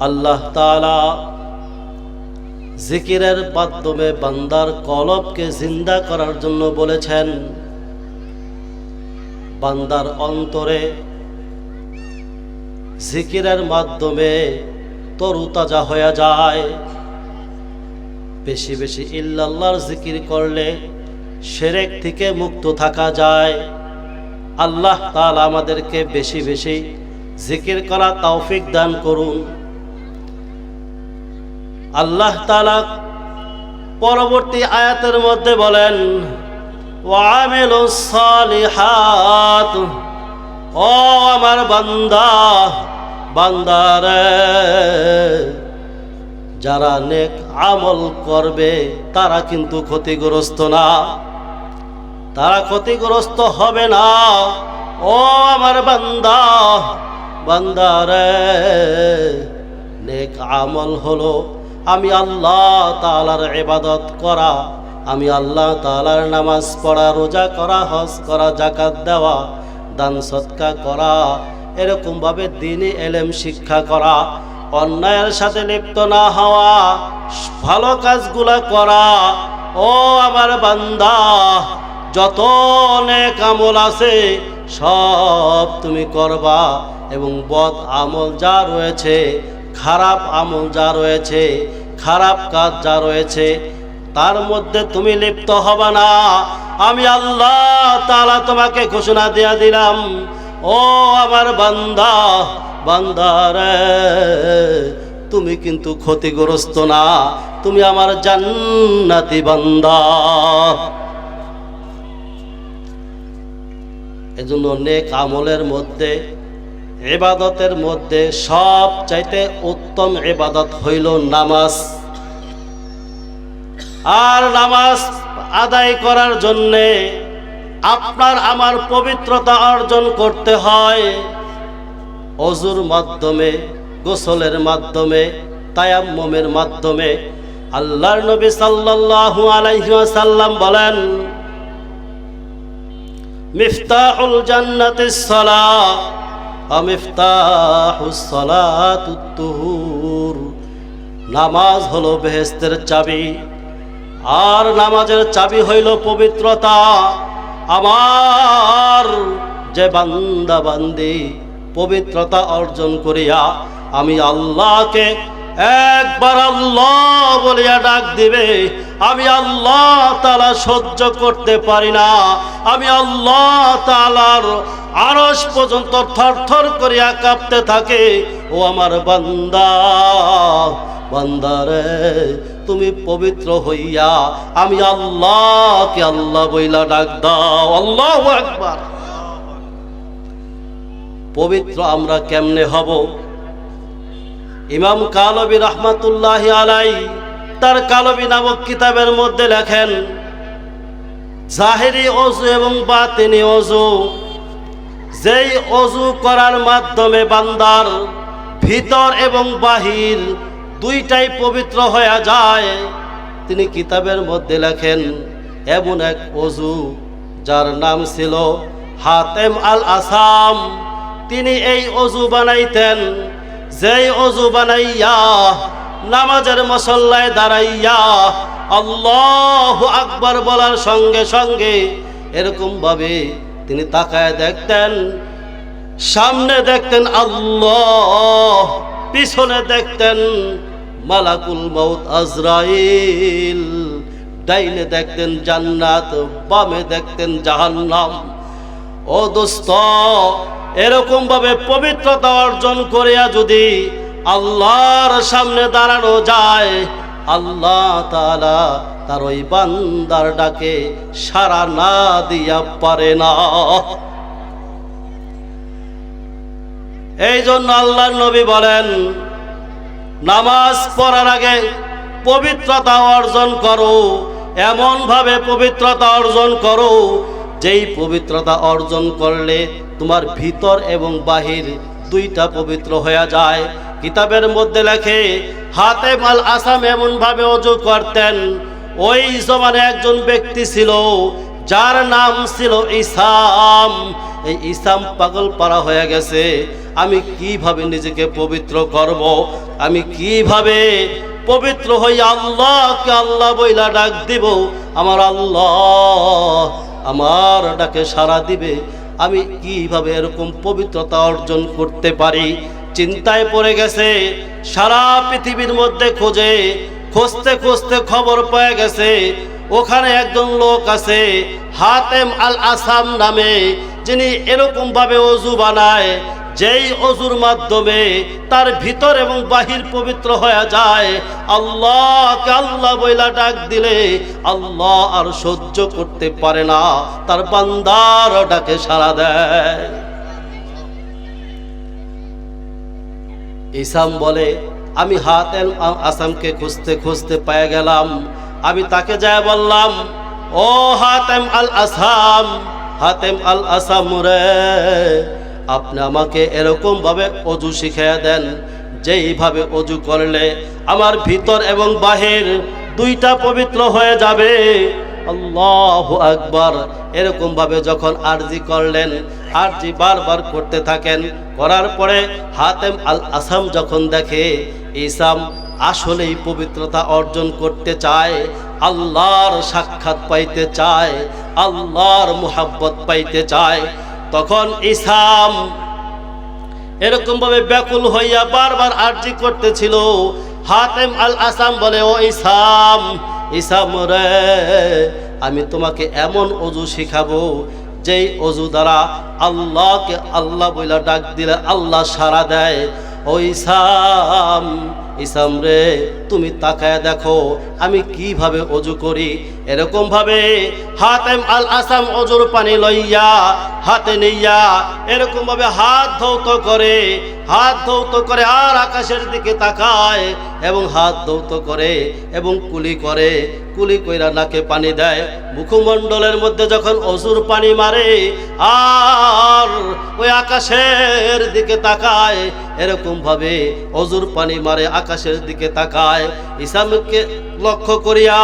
আল্লাহ তাআলা জিকিরের মাধ্যমে বান্দার কলবকে জিন্দা করার জন্য বলেছেন, বান্দার অন্তরে জিকিরের মাধ্যমে তরুতাজা হয়ে যায়। বেশি বেশি ইল্লাল্লাহর জিকির করলে সেরেক থেকে মুক্ত থাকা যায়। আল্লাহ তাআলা আমাদেরকে বেশি বেশি জিকির করা তৌফিক দান করুন। আল্লাহ তাআলা পরবর্তী আয়াতের মধ্যে বলেন সালিহাত ও আমার বান্দা, বান্দারে, যারা নেক আমল করবে, তারা কিন্তু ক্ষতিগ্রস্ত না। তারা ক্ষতিগ্রস্ত হবে না। ও আমার বান্দা, বান্দারে, নেক আমল হলো আমি আল্লাহ তাআলার এবাদত করা, আমি আল্লাহ তাআলার নামাজ পড়া, রোজা করা, হজ করা জাকাত দেওয়া, দান সৎকা করা, এরকমভাবে দিনই এলেম শিক্ষা করা, অন্যায়ের সাথে লিপ্ত না হওয়া, ভালো কাজগুলা করা। ও আমার বান্দা, যত অনেক আমল আছে, সব তুমি করবা এবং বদ আমল যা রয়েছে খারাপ আমল যা রয়েছে, খারাপ কাজ যা রয়েছে, তার মধ্যে তুমি লিপ্ত হবা না। আমি আল্লাহ তালা তোমাকে ঘোষণা দিয়া দিলাম, ও আমার বান্দা বান্দারে তুমি কিন্তু ক্ষতিগ্রস্ত না, তুমি আমার জান্নাতি বান্দা। এজন্য নেক আমলের মধ্যে এবাদতের মধ্যে সব চাইতে উত্তম এবাদত হইল নামাজ। আর নামাজ আদায় করার জন্যে আপনার আমার পবিত্রতা অর্জন করতে হয়। অজুর মাধ্যমে, গোসলের মাধ্যমে, তায়াম্মমের মাধ্যমে আল্লাহর নবী সাল্লাল্লাহু আলাইহি ওয়াসাল্লাম বলেন, মিফতাহুল জান্নাতিস সালাতুত তুহুর। নামাজ হলো বেহেস্তের চাবি, আর নামাজের চাবি হইল পবিত্রতা। আমার যে বান্দা বান্দি পবিত্রতা অর্জন করিয়া আমি আল্লাহকে একবার আল্লাহ বলিয়া ডাক দিবে, আমি আল্লাহ তালা সহ্য করতে পারি না। আমি আল্লাহ তালার আরস পর্যন্ত থরথর করিয়া কাঁপতে থাকে। ও আমার বান্দা বান্দারে তুমি পবিত্র হইয়া আমি আল্লাহকে আল্লাহ বইলা ডাক দাও। আল্লাহ একবার পবিত্র আমরা কেমনে হব? ইমাম কালবি রহমাতুল্লাহ আলাই তার কালবি নামক কিতাবের মধ্যে লেখেন, জাহেরি অজু এবং বাতিনি অজু, যেই অজু করার মাধ্যমে বান্দার ভিতর এবং বাহির দুইটাই পবিত্র হয়ে যায়। তিনি কিতাবের মধ্যে লেখেন, এমন এক অজু যার নাম ছিল হাতেম আল আসাম তিনি এই অজু বানাইতেন যেই অজু বানাইয়া, নামাজের মসল্লায় দাঁড়াইয়া আল্লাহ আকবর বলার সঙ্গে সঙ্গে এরকম ভাবে তিনি তাকায় দেখতেন, সামনে দেখতেন আল্লাহ, পিছনে দেখতেন মালাকুল মৌত আজরাইল। ডাইনে দেখতেন জান্নাত, বামে দেখতেন জাহান্নাম। ও দোস্ত এরকম ভাবে পবিত্রতা অর্জন করিয়া যদি আল্লাহর সামনে দাঁড়ানো যায়, আল্লাহ তালা তার ওই বান্দার ডাকে সারা না দিয়া পারে না। এই জন্য আল্লাহর নবী বলেন, নামাজ পড়ার আগে পবিত্রতা অর্জন করো এমন ভাবে পবিত্রতা অর্জন করো, যেই পবিত্রতা অর্জন করলে তোমার ভিতর এবং বাহির দুইটা পবিত্র হয়ে যায়। কিতাবের মধ্যে লেখে, হাতে মাল আসাম এমন ভাবে অজু করতেন, ওই জমানে একজন ব্যক্তি ছিল, যার নাম ছিল ইসাম। এই ইসাম পাগল পারা হয়ে গেছে, আমি কীভাবে নিজেকে পবিত্র করব? আমি কীভাবে পবিত্র হই আল্লাহকে আল্লাহ বইলা ডাক দিব? আমার আল্লাহ আমার ডাকে সাড়া দিবে আমি কীভাবে এরকম পবিত্রতা অর্জন করতে পারি? চিন্তায় পড়ে গেছে, সারা পৃথিবীর মধ্যে খোঁজে, খুঁজতে খুঁজতে খবর পেয়ে গেছে, ওখানে একজন লোক আছে, হাতেম আল আসাম নামে, যিনি এরকম ভাবে অজু বানায় যেই অজুর মাধ্যমে তার ভিতর এবং বাহির পবিত্র হয়ে যায়, আল্লাহকে আল্লাহ বইলা ডাক দিলে আল্লাহ আর সহ্য করতে পারে না, তার বান্দার ডাকে সাড়া দেয়। ইসাম বলে, আমি হাত আসামকে খুঁজতে খুঁজতে পেয়ে গেলাম, আমি তাকে যায় বললাম, ও হাতেম আল আসাম, হাতেম আল আসাম রে আপনি আমাকে এরকম ভাবে অজু শিখিয়ে দেন যেইভাবে অজু করলে আমার ভিতর এবং বাহির দুইটা পবিত্র হয়ে যাবে। আল্লাহ আকবার। এরকম ভাবে যখন আরজি করলেন, আরজি বারবার করতে থাকেন, করার পরে হাতেম আল আসাম যখন দেখে ইসাম আসলেই পবিত্রতা অর্জন করতে চায়, আল্লাহর সাক্ষাৎ পাইতে চায়, আল্লাহর মুহাব্বত পাইতে চায় তখন ইসাম এরকম ভাবে ব্যাকুল হইয়া বারবার আরজি করতেছিল। হাতেম আল আসাম বলে, ও ইসাম ইসাম রে, আমি তোমাকে এমন অজু শিখাবো, যেই অজু দ্বারা আল্লাহকে আল্লাহ বইলা ডাক দিলে আল্লাহ সাড়া দেয়। ও ইসাম ইসাম রে, তুমি তাকায় দেখো, আমি কীভাবে অজু করি? এরকম ভাবে হাতেম আল আসাম অজুর পানি লইয়া, হাতে নিয়া এরকম ভাবে হাত ধৌত করে, হাত ধৌত করে আর আকাশের দিকে তাকায় এবং হাত ধৌত করে এবং কুলি করে, কুলি কইরা নাকে পানি দেয়। মুখমণ্ডলের মধ্যে যখন অজুর পানি মারে, আর ওই আকাশের দিকে তাকায়, এরকম ভাবে অজুর পানি মারে আকাশের দিকে তাকায়। ইসামকে লক্ষ্য করিয়া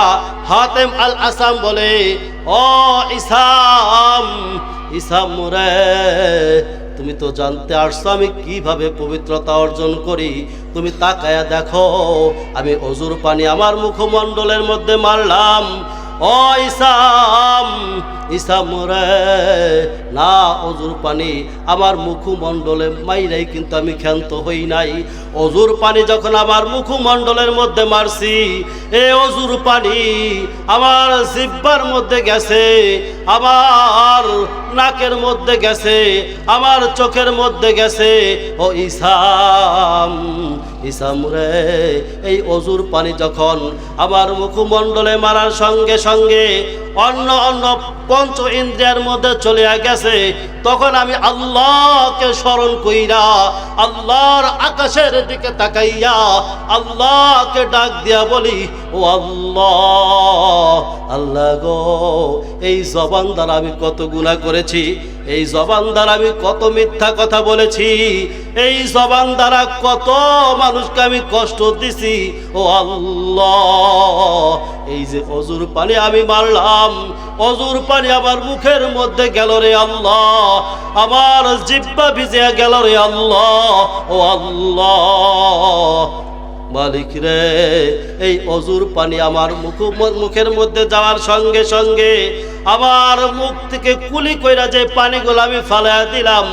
হাতেম আল আসাম বলে, ও ইসাম ইসাম রে, তুমি তো জানতে আসছো আমি কীভাবে পবিত্রতা অর্জন করি। তুমি তাকায়া দেখো, আমি অজুর পানি আমার মুখমণ্ডলের মধ্যে মারলাম। ও ইসাম ইসাম রে, না অজুর পানি আমার মুখমণ্ডলে মাইরাই কিন্তু আমি ক্ষান্ত হই নাই। অজুর পানি যখন আমার মুখমণ্ডলের মধ্যে মারছি, এ অজুর পানি আমার জিব্বার মধ্যে গেছে, আমার নাকের মধ্যে গেছে, আমার চোখের মধ্যে গেছে। ও ইসাম ইসাম রে, এই অজুর পানি যখন আমার মুখমণ্ডলে মারার সঙ্গে সঙ্গে অন্য অন্য পঞ্চ ইন্দ্রিয়ার মধ্যে চলে গেছে, তখন আমি আল্লাহকে স্মরণ কইরা, আল্লাহর আকাশের দিকে তাকাইয়া আল্লাহকে ডাক দিয়া বলি, ও আল্লাহ আল্লাহ গো, এই জবান দ্বারা আমি কত গুণা করেছি এই জবান দ্বারা আমি কত মিথ্যা কথা বলেছি, এই জবান দ্বারা কত মানুষকে আমি কষ্ট দিছি, ও আল্লাহ। এই যে অজুর পানি আমি মারলাম, অজুর পানি আমার মুখের মধ্যে গেল রে আল্লাহ, আমার জিব্বা ভিজে গেল রে আল্লাহ, ও আল্লাহ। মালিক রে, এই অজুর পানি আমার মুখ, মুখের মধ্যে যাওয়ার সঙ্গে সঙ্গে আমার মুখ থেকে কুলি কইরা যে পানিগুলো আমি ফালা দিলাম,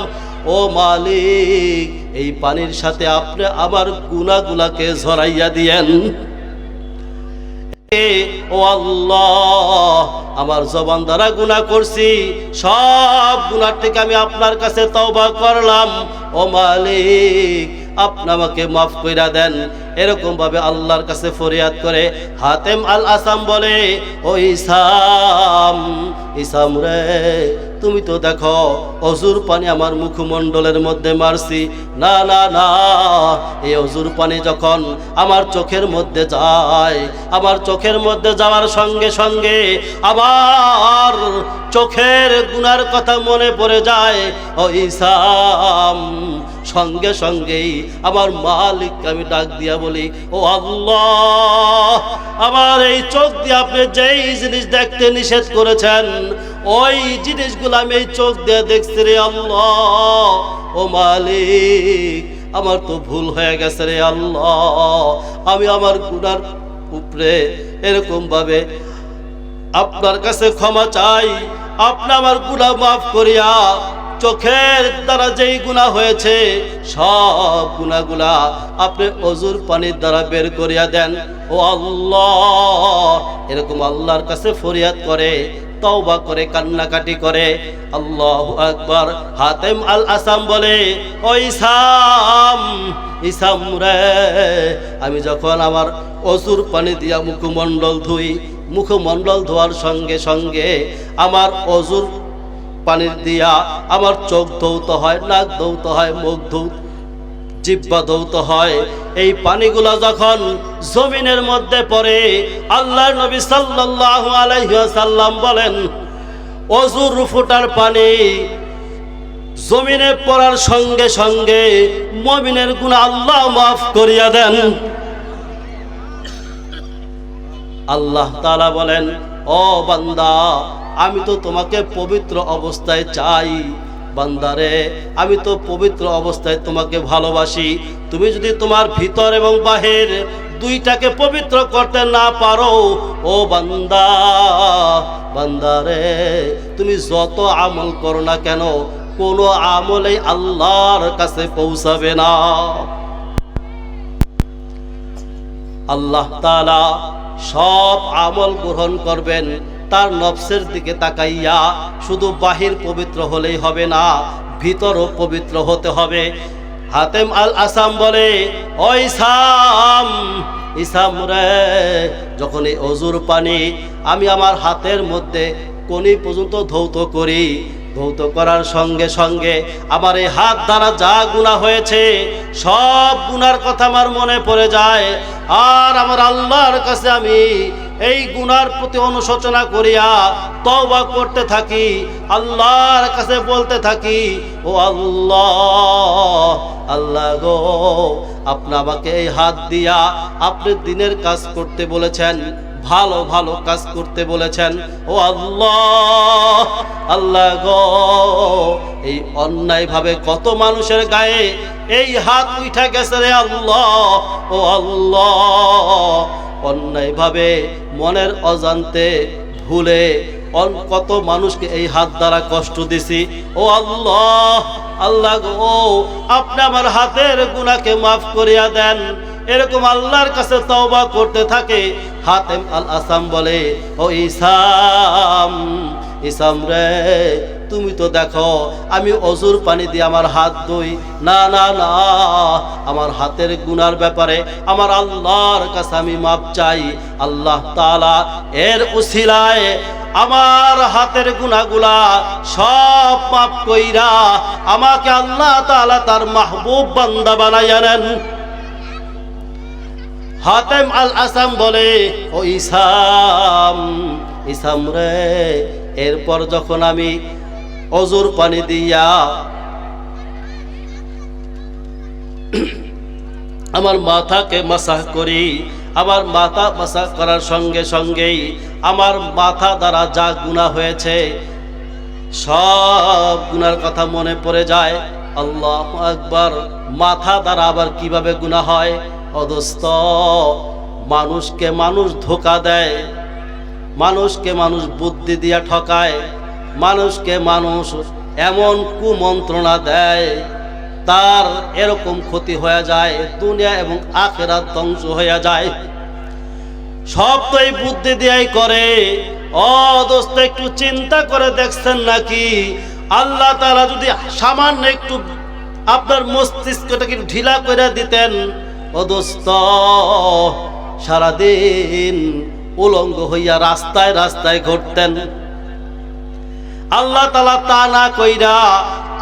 ও মালিক, এই পানির সাথে আপনি আমার গুনাগুলাকে ঝরাইয়া দিয়েন। ও আল্লাহ, আমার জবান দ্বারা গুণা করছি, সব গুণার থেকে আমি আপনার কাছে তওবা করলাম। ও মালিক, আপনি আমাকে মাফ কইরা দেন। এরকম ভাবে আল্লাহর কাছে ফরিয়াদ করে হাতেম আল আসাম বলে, ও ইসাম ইসাম রে, তুমি তো দেখো অজুর পানি আমার মুখমণ্ডলের মধ্যে মারছি। না না না, এই অজুর পানি যখন আমার চোখের মধ্যে যায়, আমার চোখের মধ্যে যাওয়ার সঙ্গে সঙ্গে আবার চোখের গুনার কথা মনে পড়ে যায়, ও ইসাম, সঙ্গে সঙ্গেই আমার মালিককে আমি ডাক দিয়া বলি, ও আল্লাহ, আমার এই চোখ দিয়ে আপনি যেই জিনিস দেখতে নিষেধ করেছেন, ওই জিনিসগুলো আমি এই চোখ দিয়ে দেখছি রে আল্লাহ। ও মালিক, আমার তো ভুল হয়ে গেছে রে আল্লাহ। আমি আমার গুনার উপরে এরকম ভাবে আপনার কাছে ক্ষমা চাই, আপনি আমার গুণা মাফ করিয়া চোখের দ্বারা যেই গুণা হয়েছে, সব গুণাগুলা আপনি অজুর পানির দ্বারা বের করিয়া দেন। ও আল্লাহ, এরকম আল্লাহর কাছে ফরিয়াদ করে, তওবা করে, কান্নাকাটি করে। আল্লাহ আকবার। হাতেম আল আসাম বলে, ও ইসাম ইসাম রে, আমি যখন আমার অসুর পানি দিয়া মুখমণ্ডল ধুই, মুখমণ্ডল ধোয়ার সঙ্গে সঙ্গে আমার অজুর পানির দিয়া আমার চোখ ধৌত হয়, নাক ধৌত হয়, মুখ ধৌত, জিব্বা ধৌত হয়। এই পানিগুলো যখন জমিনের মধ্যে পড়ে, আল্লাহর নবী সাল্লাল্লাহু আলাইহি ওয়াসাল্লাম বলেন, অজুর ফুটার পানি জমিনে পড়ার সঙ্গে সঙ্গে মমিনের গুণ আল্লাহ মাফ করিয়া দেন। আল্লাহ তাআলা বলেন, ও বান্দা আমি তো তোমাকে পবিত্র অবস্থায় চাই, বান্দারে। আমি তো পবিত্র অবস্থায় তোমাকে ভালোবাসি। তুমি যদি তোমার ভিতর এবং বাহির দুইটাকে পবিত্র করতে না পারো, ও বান্দা, বান্দারে, তুমি যত আমল করো না কেন, কোনো আমলেই আল্লাহর কাছে পৌঁছাবে না। আল্লাহ তাআলা সব আমল গ্রহণ করবেন। তার নফসের দিকে তাকাইয়া শুধু বাহির পবিত্র হলেই হবে না, ভিতরও পবিত্র হতে হবে। হাতেম আল আসাম বলে, ও ইসাম ইসাম রে, যখন এই অজুর পানি আমি আমার হাতের মধ্যে কোনি পর্যন্ত ধৌত করি, ধৌত করার সঙ্গে সঙ্গে আমার এই হাত দ্বারা যা গুণা হয়েছে, সব গুনার কথা আমার মনে পড়ে যায়। আর আমার আল্লাহর কাছে আমি এই গুনার প্রতি অনুশোচনা করিয়া তওবা করতে থাকি, আল্লাহর কাছে বলতে থাকি, ও আল্লাহ আল্লাহ গো, আপনি আমাকে এই হাত দিয়া আপনি দিনের কাজ করতে বলেছেন, ভালো ভালো কাজ করতে বলেছেন, ও আল্লাহ আল্লাহ গো, এই অন্যায় ভাবে কত মানুষের গায়ে এই হাত উঠা গেছে রে আল্লাহ, ও আল্লাহ অন্যায় ভাবে মনের অজান্তে ভুলে কত মানুষকে এই হাত দ্বারা কষ্ট দিছি। ও আল্লাহ আল্লাহ ও, আপনি আমার হাতের গুনাকে মাফ করিয়া দেন। এরকম আল্লাহর কাছে তওবা করতে থাকে। হাতেম আল আসাম বলে, ও ইসাম ইসাম রে তুমি তো দেখো, আমি অজুর পানি দিয়ে আমার হাত ধুই। না না না, আমার হাতের গুনার ব্যাপারে আমার আল্লাহর কাছে আমি মাপ চাই। আল্লাহ তাআলা এর উসিলায় আমার হাতের গুনাগুলা সব পাপ কইরা আমাকে আল্লাহ তাআলা তার মাহবুব বান্দা বানাইয়া নেন। হাতেম আল আসাম বলে, ও ইসাম ইসাম রে, এরপর যখন আমি অজুর পানি দিয়া। আমার মাথাকে মাসাহ করি, আমার মাথা মাসাহ করার সঙ্গে সঙ্গেই আমার মাথা দ্বারা যা গুণা হয়েছে, সব গুনার কথা মনে পড়ে যায়। আল্লাহ একবার মাথা দ্বারা আবার কীভাবে গুণা হয়? অদস্ত মানুষকে মানুষ ধোকা দেয়, মানুষকে মানুষ বুদ্ধি দিয়া ঠকায়। মানুষকে মানুষ এমন কুমন্ত্রণা দেয়, তার এরকম ক্ষতি হয়ে যায়, দুনিয়া এবং আখেরাত ধ্বংস হয়ে যায়। সব তো এই বুদ্ধি দিয়াই করে। ও দোস্ত, একটু চিন্তা করে দেখছেন নাকি? আল্লাহ তাআলা যদি সামান্য একটু আপনার মস্তিষ্কটাকে ঢিলা করে দিতেন, ও দোস্ত, সারাদিন উলঙ্গ হইয়া রাস্তায় রাস্তায় ঘুরতেন। আল্লাহ তালা তা না কইরা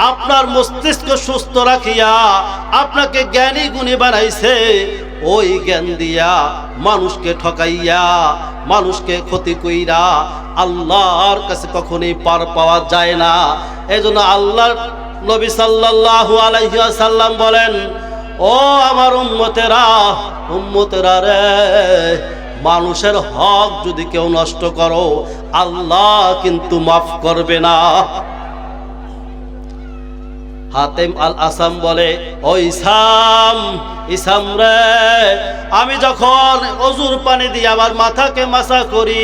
আপনার মস্তিষ্ক সুস্থ রাখিয়া আপনাকে জ্ঞানী গুণী বানাইছে। ওই জ্ঞান দিয়া মানুষকে ঠকাইয়া, মানুষকে ক্ষতি কইরা আল্লাহর কাছে কখনই পার পাওয়া যায় না। এই জন্য আল্লাহর নবী সাল্লাল্লাহু আলাইহি সাল্লাম বলেন, ও আমার উম্মতেরা উম্মতেরা রে মানুষের হক যদি কেউ নষ্ট করো আল্লাহ কিন্তু মাফ করবে না। হাতেম আল আসাম বলে, ও ইসাম ইসাম রে, আমি যখন অজুর পানি দিয়ে আমার মাথাকে মাসা করি,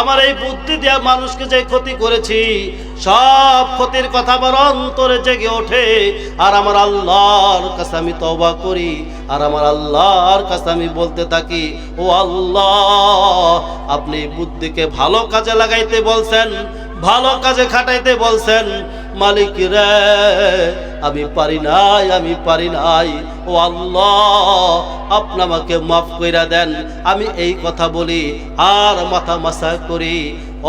আমার এই বুদ্ধি দিয়ে মানুষকে যে ক্ষতি করেছি, সব ক্ষতির কথা আমার অন্তরে জেগে ওঠে, আর আমার আল্লাহর কাছে আমি তবা করি, আর আমার আল্লাহর কাছে আমি বলতে থাকি, ও আল্লাহ, আপনি বুদ্ধিকে ভালো কাজে লাগাইতে বলছেন, ভালো কাজে খাটাইতে বলছেন মালিক রে, আমি পারি নাই, আমি পারি নাই। ও আল্লাহ, আপনি আমাকে মাফ কইরা দেন। আমি এই কথা বলি, আর মাথা মাসা করি।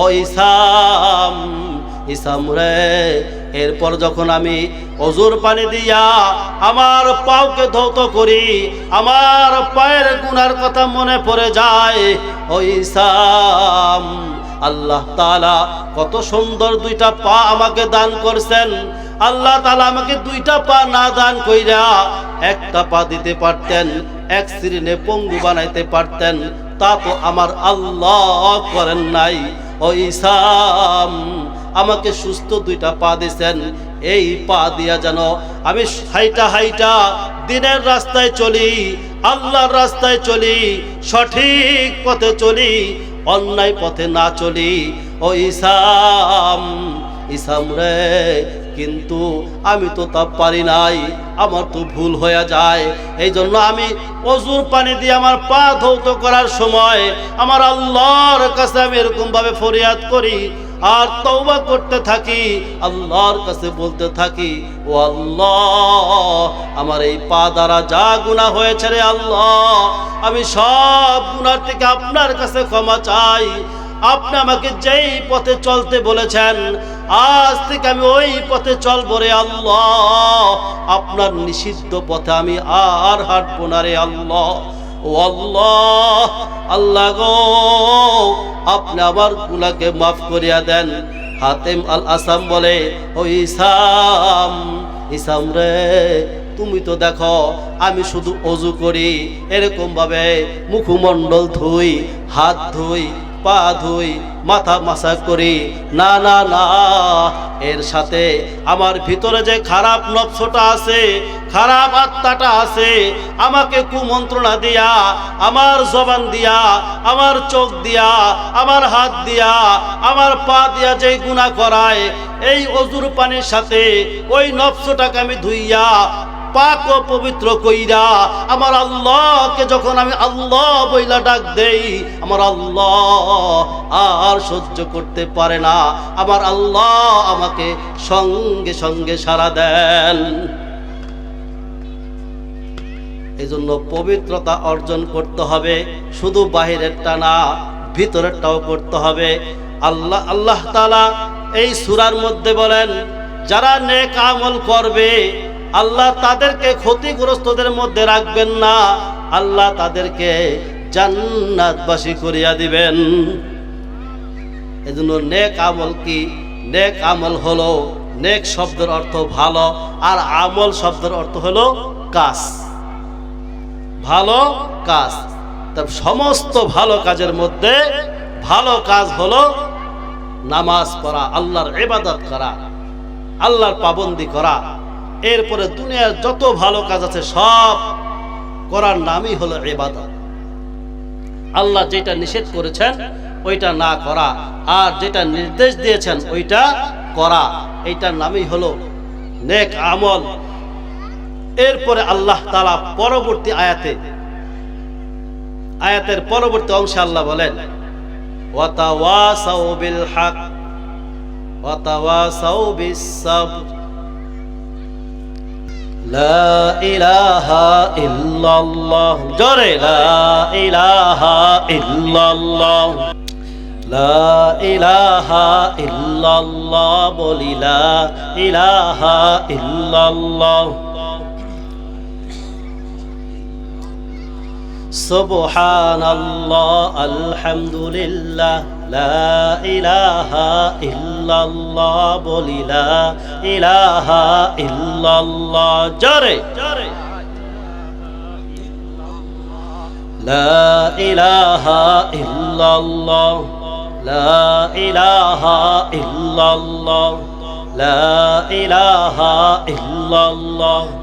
ও ইসাম ইসাম রে, এরপর যখন আমি অজুর পানি দিয়া আমার পাওকে ধৌত করি, আমার পায়ের গুনার কথা মনে পড়ে যায়, ও ইসাম আল্লাহ তালা কত সুন্দর দুইটা পা আমাকে দান করছেন। আল্লাহ তালা আমাকে দুইটা পা না দান কইরা একটা পা দিতে পারতেন, এক শ্রেণে পঙ্গু বানাইতে পারতেন। তা তো আমার আল্লাহ করেন নাই। ও ইসাম আমাকে সুস্থ দুইটা পা দিছেন। এই পা দিয়া যেন আমি হাইটা হাইটা দিনের রাস্তায় চলি, আল্লাহর রাস্তায় চলি, সঠিক পথে চলি অন্যায় পথে না চলি। ও ইসাম ইসাম রে, কিন্তু আমি তো তা পারি নাই, আমার তো ভুল হয়ে যায়। এই জন্য আমি অজুর পানি দিয়ে আমার পা ধৌত করার সময় আমার আল্লাহর কাছে আমি এরকমভাবে ফরিয়াদ করি। আর তওবা করতে থাকি, আল্লাহর কাছে বলতে থাকি, ও আল্লাহ, আমার এই পা দ্বারা যা গুনাহ হয়েছে রে আল্লাহ, আমি সব গুণার থেকে আপনার কাছে ক্ষমা চাই। আপনি আমাকে যেই পথে চলতে বলেছেন, আজ থেকে আমি ওই পথে চলবো রে আল্লাহ। আপনার নিষিদ্ধ পথে আমি আর হাঁটবো না রে আল্লাহ। ও আল্লাহ গো, আপনি আমার গুলাকে মাফ করিয়া দেন। হাতেম আল আসাম বলে, ও ইসাম ইসাম রে, তুমি তো দেখো, আমি শুধু অজু করি এরকম ভাবে মুখমণ্ডল ধুই, হাত ধুই পা ধুই, মাথা মাসা করি। না না না, এর সাথে আমার ভিতরে যে খারাপ নকশটা আছে, খারাপ আত্মাটা আছে, আমাকে কুমন্ত্রণা দিয়া, আমার জবান দিয়া, আমার চোখ দিয়া, আমার হাত দিয়া, আমার পা দিয়া যে গুণা করায়, এই অজুর পানির সাথে ওই নফসটাকে আমি ধুইয়া পাক ও পবিত্র কইরা আমার আল্লাহকে যখন আমি আল্লাহ বইলা ডাক দেই, আমার আল্লাহ আর সহ্য করতে পারে না। আমার আল্লাহ আমাকে সঙ্গে সঙ্গে সারা দেন। এই জন্য পবিত্রতা অর্জন করতে হবে, শুধু বাহিরেরটা না, ভিতরেরটাও করতে হবে। আল্লাহ আল্লাহ তালা এই সুরার মধ্যে বলেন, যারা নেক আমল করবে আল্লাহ তাদেরকে ক্ষতিগ্রস্তদের মধ্যে রাখবেন না। আল্লাহ তাদেরকে জান্নাতবাসী করিয়া দিবেন। এজন্য নেক আমল কি? নেক আমল হলো, নেক শব্দের অর্থ ভালো, আর আমল শব্দের অর্থ হলো কাজ। ভালো কাজ। তা সমস্ত ভালো কাজের মধ্যে ভালো কাজ হলো নামাজ পড়া, আল্লাহর ইবাদত করা, আল্লাহর পাবন্দি করা। এরপরে দুনিয়ার যত ভালো কাজ আছে সব করার নামই হলো ইবাদত। আল্লাহ যেটা নিষেধ করেছেন, ওইটা না করা। আর যেটা নির্দেশ দিয়েছেন, ওইটা করা। এইটার নামই হলো নেক আমল। এরপরে আল্লাহ তালা পরবর্তী আয়াতে, আয়াতের পরবর্তী অংশে আল্লাহ বলেন, ওয়াতাওয়াসাউ বিল হক, ওয়াতাওয়াসাউ বিস সাবর। লা ইলাহা ইল্লাল্লাহ। জোরে, লা ইলাহা ইল্লাল্লাহ। লা ইলাহা ইল্লাল্লাহ বলি, লা ইলাহা ইল্লাল্লাহ। সুবহানাল্লাহ, আলহামদুলিল্লাহ। লা ইলাহা ইল্লাল্লাহ বলি লা ইলাহা ইল্লাল্লাহ, জরে। জরে লা ইলাহা ইল্লাল্লাহ, লা ইলাহা ইল্লাল্লাহ, লা ইলাহা ইল্লাল্লাহ।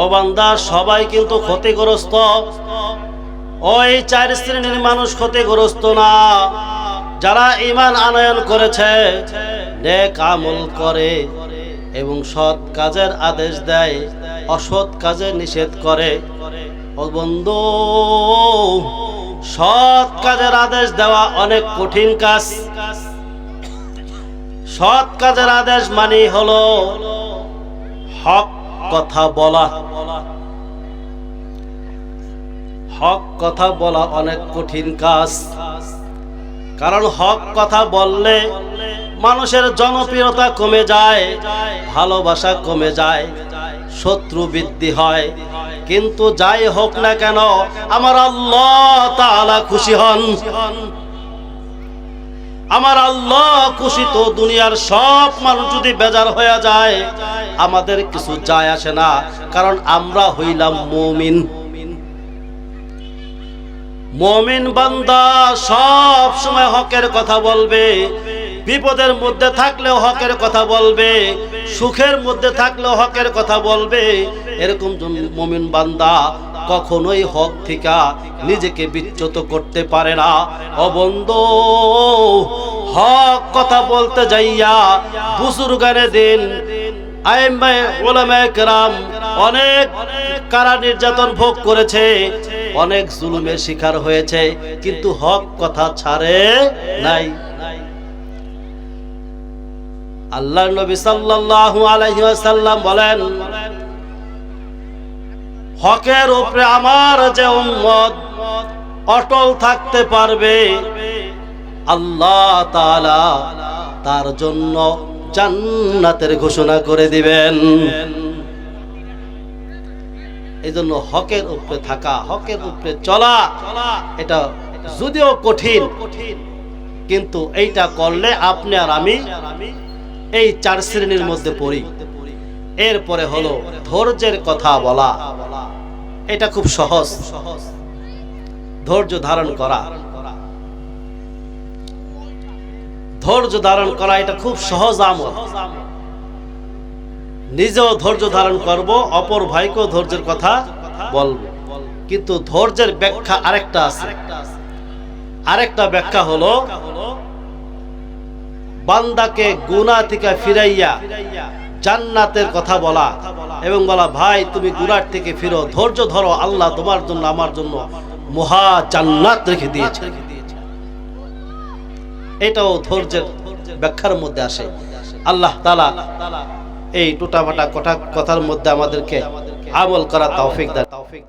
ও বান্দা, সবাই কিন্তু ক্ষতিগ্রস্ত। ওই চার শ্রেণির মানুষ ক্ষতিগ্রস্ত না। যারা ইমান আনয়ন করেছে, নেক আমল করে এবং সৎ কাজের আদেশ দেয়, অসৎ কাজে নিষেধ করে। বন্ধু, সৎ কাজের আদেশ দেওয়া অনেক কঠিন কাজ। সৎ কাজের আদেশ মানে হলো হক কথা বলা। হক কথা বলা অনেক কঠিন কাজ। কারণ হক কথা বললে মানুষের জনপ্রিয়তা কমে যায়, ভালোবাসা কমে যায়, শত্রু বৃদ্ধি হয়। কিন্তু যাই হোক না কেন, আমার আল্লাহ তাআলা খুশি হন। আমার আল্লাহ খুশি তো দুনিয়ার সব মানুষ যদি বেজার হয়ে যায়, আমাদের কিছু যায় আসে না, কারণ আমরা হইলাম মমিন। মমিন বান্দা সব সময় হকের কথা বলবে বিপদের মধ্যে থাকলেও হকের কথা বলবে, সুখের মধ্যে থাকলেও হকের কথা বলবে। এরকম মমিন বান্দা কখনোই হক থেকে নিজেকে বিচ্যুত করতে পারে না। অবন্ধ হক কথা বলতে যাইয়া বুজুর্গানে দিন অনেক কারা নির্যাতন ভোগ করেছে, অনেক জুলুমের শিকার হয়েছে, কিন্তু হক কথা ছাড়ে নাই। আল্লাহ নবী সাল্লাল্লাহু আলাইহি ওয়াসাল্লাম বলেন, হকের উপরে আমার যে উম্মত অটল থাকতে পারবে, আল্লাহ তাআলা তার জন্য জান্নাতের ঘোষণা করে দিবেন। এই জন্য হকের উপরে থাকা, হকের উপরে চলা, এটা যদিও কঠিন, কিন্তু এইটা করলে আপনি আর আমি এই চার শ্রেণির মধ্যে পড়ি। এরপরে হলো ধৈর্যের কথা বলা। এটা খুব সহজ। ধৈর্য ধারণ করা। ধৈর্য ধারণ করা এটা খুব সহজ আমল। নিজেও ধৈর্য ধারণ করব, অপর ভাইকেও ধৈর্যের কথা বলব। কিন্তু ধৈর্যের ব্যাখ্যা আরেকটা আছে। আরেকটা ব্যাখ্যা হলো বান্দাকে গুনাহ থেকে ফিরাইয়া জান্নাতের কথা বলা এবং বলা, ভাই, তুমি গুনার থেকে ফিরো, ধৈর্য ধরো, আল্লাহ তোমার জন্য, আমার জন্য মহা জান্নাত রেখে দিয়েছে। এটাও ধৈর্যের ব্যাখ্যার মধ্যে আসে। আল্লাহ তালা এই টুটাফাটা কথা, কথার মধ্যে আমাদেরকে আমল করা তৌফিক দেয় তৌফিক